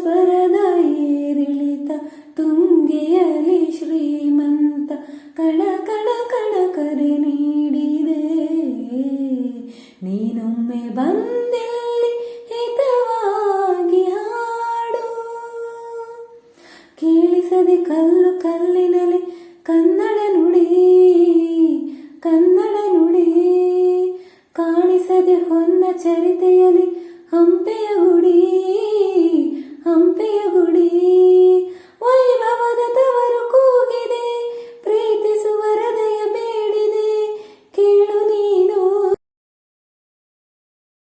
ಸ್ವರದ ಏರಿಳಿತ ತುಂಗೆಯಲಿ ಶ್ರೀಮಂತ ಕಣ ಕಣ ಕಣ ಕರೆ ನೀಡಿದೆ. ನೀನೊಮ್ಮೆ ಬಂದಿಲ್ಲಿ ಹಿತವಾಗಿ ಹಾಡು. ಕೇಳಿಸದೆ ಕಲ್ಲು ಕಲ್ಲಿನಲ್ಲಿ ಕನ್ನಡ ನುಡಿ ಕನ್ನಡ ನುಡಿ. ಕಾಣಿಸದೆ ಹೊನ್ನ ಚರಿತೆಯಲ್ಲಿ ಹಂಪೆ